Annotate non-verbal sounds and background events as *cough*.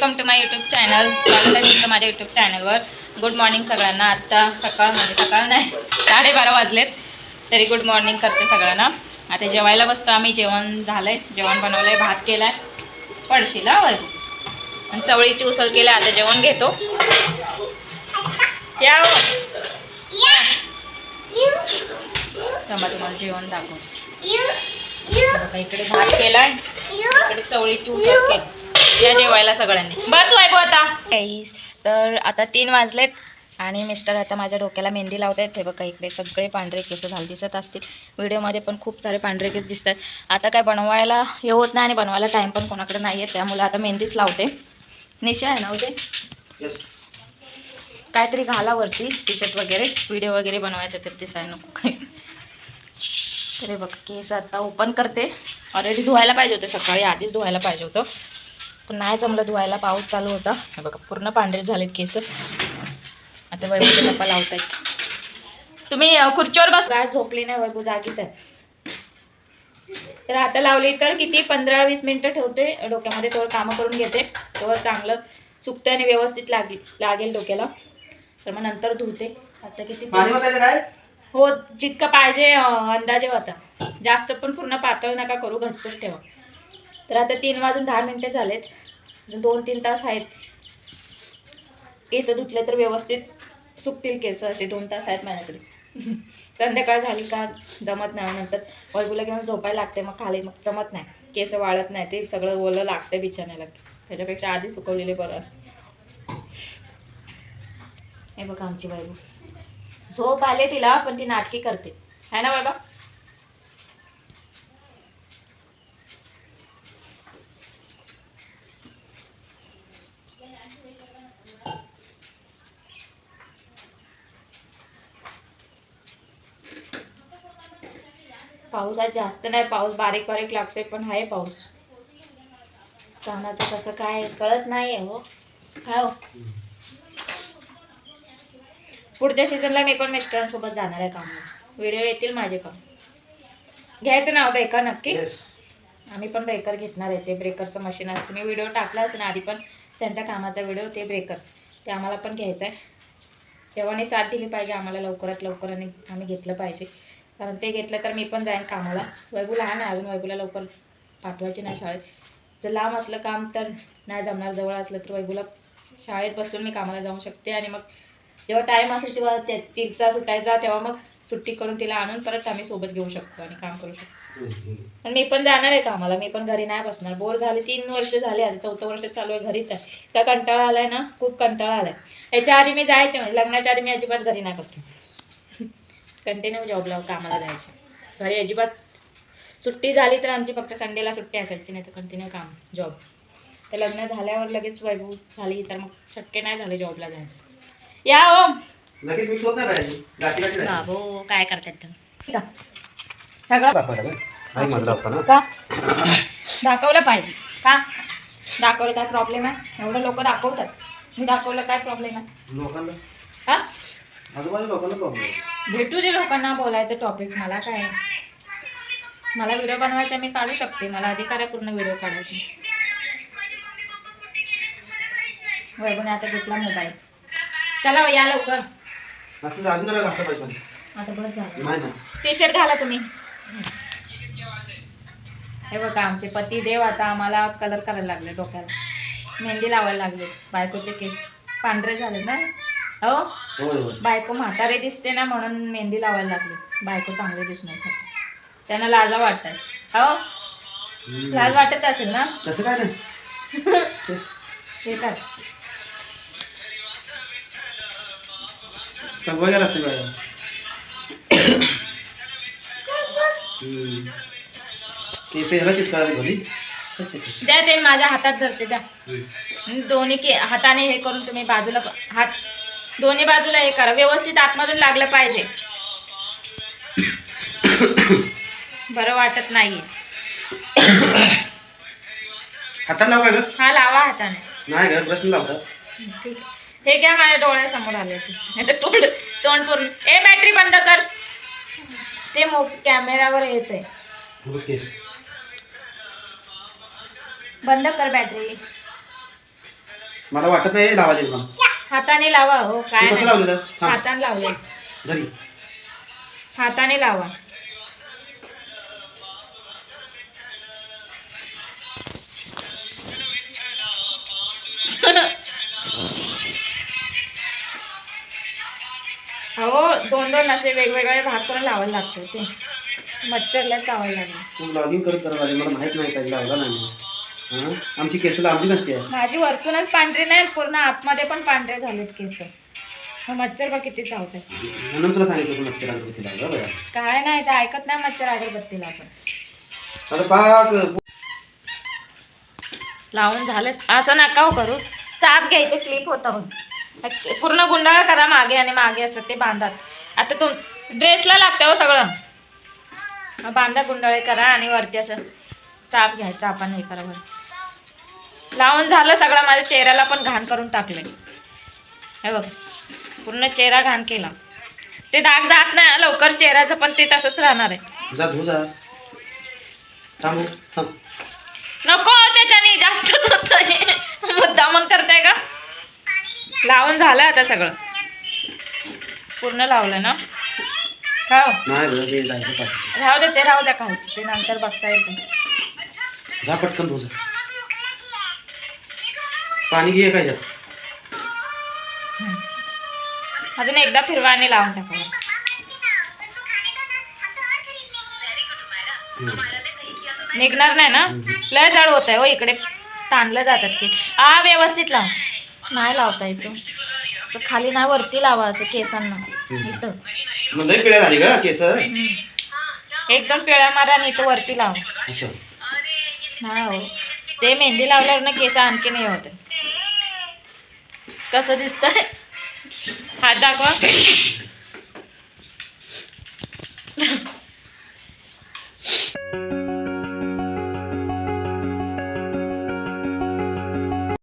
Welcome to my YouTube channel स्वागत आहे तुमचं माझ्या यूट्यूब चॅनलवर गुड मॉर्निंग सगळ्यांना. आत्ता सकाळ म्हणजे सकाळ नाही साडेबारा वाजलेत. तरी गुड मॉर्निंग करते सगळ्यांना. आता जेवायला बसतो आम्ही. जेवण झालंय. जेवण बनवलंय. भात केलाय. पडशीला वय आणि चवळीची उसळ केली. आता जेवण घेतो. या हो. तुम्हाला जेवण दाखव इकडे भात केलाय. इकडे चवळीची उसळ केली. या जेवायला सगळ्यांनी. बस वायबो आता. तर आता तीन वाजलेत आणि मिस्टर आता माझ्या डोक्याला मेहंदी लावत आहेत हे बघा इकडे सगळे पांढरे केस झाले दिसत असतील. व्हिडिओमध्ये पण खूप सारे पांढरे केस दिसतात. आता काय बनवायला हे होत नाही आणि बनवायला टाईम पण कोणाकडे नाही आहे त्यामुळे आता मेहंदीच लावते. निशा आहे ना येस काहीतरी घाला वरती टी शर्ट वगैरे. व्हिडिओ वगैरे बनवायचं तर दिसाय नको काही. तर बघ केस आता ओपन करते. ऑलरेडी धुवायला पाहिजे होतं. सकाळी आधीच धुवायला पाहिजे होतं. पण नाही जमलं धुवायला पाऊस चालू होता. हे बघा पूर्ण पांढरे झालेत केस आता वैभवचे पप्पा लावत आहेत तुम्ही खुर्चीवर बस काय झोपली नाही वैभव जागीच आहे. तर आता लावली तर किती? पंधरा वीस मिनटं ठेवते. डोक्यामध्ये तोवर कामं करून घेते. तोवर चांगलं चुकतं आणि व्यवस्थित लागेल लागेल डोक्याला. तर मग नंतर धुते. आता किती? हो जितकं पाहिजे अंदाजे होता. जास्त पण पूर्ण पातळ नका करू घटसट ठेवा. तर आता तीन वाजून दहा मिनटं झालेत. दोन तीन तास आहेत. केस धुतले तर व्यवस्थित सुकतील केस असे दोन तास आहेत माझ्याकडे. संध्याकाळ झाली का जमत नाही नंतर वैभूला घेऊन झोपायला लागते मग खाली मग जमत नाही. केस वाळत नाही ते सगळं ओलं लागते बिछाण्याला. त्याच्यापेक्षा आधी सुकवलेले बरं असते. हे बघा आमची वैभू झोप आले तिला पण ती नाटकी करते. है ना बाबा? पाऊस आज जास्त नाही पाऊस बारीक बारीक लागतोय पण आहे पाऊस. कानाचं कसं काय कळत नाही हो. काय हो पुढच्या सीझनला मी पण मिस्टरांसोबत जाणार आहे कामाला. व्हिडिओ येतील माझे पण. घ्यायचं नाव ब्रेकर नक्की? येस आम्ही पण ब्रेकर घेणार आहे ते ब्रेकरचं मशीन असतं. मी व्हिडिओ टाकला असेल आधी पण त्यांच्या कामाचा व्हिडिओ ते ब्रेकर ते आम्हाला पण घ्यायचं आहे तेव्हाने साथ दिली पाहिजे आम्हाला लवकरात लवकर आणि आम्ही घेतलं पाहिजे. कारण ते घेतलं तर मी पण जाईन कामाला. वैभू लहान आहे अजून वैभूला लवकर पाठवायची नाही शाळेत. जर लांब असलं काम तर नाही जमणार जवळ असलं तर वैभूला शाळेत बसून मी कामाला जाऊ शकते आणि मग जेव्हा टाईम असेल तेव्हा ते तिचा सुटायचा तेव्हा मग सुट्टी करून तिला आणून परत आम्ही सोबत घेऊ शकतो आणि काम करू शकतो. पण मी पण जाणार आहे कामाला मी पण घरी नाही बसणार. बोर झाले तीन वर्ष झाले आता चौथं वर्ष चालू आहे घरीच आहे. त्या कंटाळा आलाय ना खूप कंटाळा आलाय. याच्या आधी मी जायचे म्हणजे लग्नाच्या आधी मी अजिबात घरी नाही बसले कंटिन्यू जॉबला कामाला जायचे. घरी अजिबात सुट्टी झाली तर आमची फक्त संडेला सुट्टी असायची नाही तर कंटिन्यू काम जॉब तर लग्न झाल्यावर लगेच वैभव झाली तर मग शक्य नाही झालं जॉबला जायचं. या हो. बाबू काय करतात सगळं का? दाखवलं पाहिजे. का? दाखवलं काय प्रॉब्लेम आहे? एवढं लोक दाखवतात. मी दाखवलं काय प्रॉब्लेम आहे? लोकांना? प्रॉब्लेम भेटू दे लोकांना बोलायचं टॉपिक मला काय? मला व्हिडिओ बनवायचा मी काढू शकते मला अधिकार आहे पूर्ण व्हिडिओ काढायचे. वैभवने आता घेतला मोबाईल चला या लवकर. आता बस झालं टी शर्ट घाला तुम्ही. हे बघा आमचे पती देव आता आम्हाला कलर करायला लागले डोक्याला. मेहंदी लावायला लागले बायकोचे केस. पांढरे झाले ना? हो? बायको म्हातारे दिसते ना म्हणून मेहंदी लावायला लागली. बायको चांगली दिसण्यासाठी. त्यांना लाजा वाटतात. हो. लाज वाटत असेल ना? तसं काय नाही. *laughs* ते काय लागते. केस ह्याला घरी. द्या ते माझ्या हातात धरते द्या. दोन्ही के हाताने हे करून तुम्ही बाजूला हात दोन्ही बाजूला हे करा. व्यवस्थित आतमधून लागलं पाहिजे. बरं वाटत नाही लाव ग. हा लावा हाताने. नाही ग प्रश्न लावतात ठीक आहे. हे घ्या माझ्या डोळ्यासमोर आले ते. तोंड तोंड पूर्ण. ए बॅटरी बंद कर. ते मो कॅमेरावर येत आहे केस बंद कर बॅटरी. मला वाटत नाही मला हाताने लावा हो काय तू कसं नाही. लावलेलं? थांब. हाताने लावले. घरी हाताने लावा. हो दोन दोन असे वेगवेगळे भाग करून लावायला लागतं ते. मच्छरला चावायला लागलं. तू लॉगिंग करत करायला लागली मला माहीत नाही काय लावला नाही मी. हं? आमची केस लांबली नसते. माझी वरतूनच पांढरी नाही पूर्ण आतमध्ये पण पांढरे झालेत केस. मग मच्छर बा किती चावतात म्हणून तुला सांगितलं तू मच्छर अगरबत्ती लावलं बघा काय नाही ते ऐकत नाही मच्छर अगरबत्तीला आपण. आता पाक. लावून झालं असं नका हो करू. चाप घ्यायचं क्लिप होता बघ. पूर्ण गुंडाळा करा मागे आणि मागे असं ते बांधात. आता तुम ड्रेसला लागतं हो सगळं. बांधा गुंडाळे करा आणि वरती असं चाप घ्या चापाने हे करा वर लावून झालं सगळं माझ्या चेहऱ्याला पण घाण करून टाकलंय. हे बघ पूर्ण चेहरा घाण केला. ते डाग जात नाही लवकर चेहऱ्याचं पण ते तसंच राहणार आहे. जा धू जा. थांब थांब. नको त्याच्याने जास्तच होतंय. मुद्दामन करताय का? लावून झालं आता सगळं. पूर्ण लावलं ना? हो. राहू दे ते राहू द्या खायचं ते नंतर बघता येतं. पाणी घे काय. अजून एकदा फिरवा आणि लावून टाका. हं. निघणार नाही ना. लय जड होत आहे हो इकडे ताणलं जातात की. हा व्यवस्थित लाव. नाही लावता येतो असं खाली नाही वरती लावा असं केसांना. इथं. मग लई पिळ्या झाली का केस. हम्म. एकदम पिळ्या मारा आणि इथं वरती लावा. असं हा हो. ते मेहंदी लावल्यावर ना केस आणखी नाही होत कसं दिसतंय? हात दाखवा. *laughs*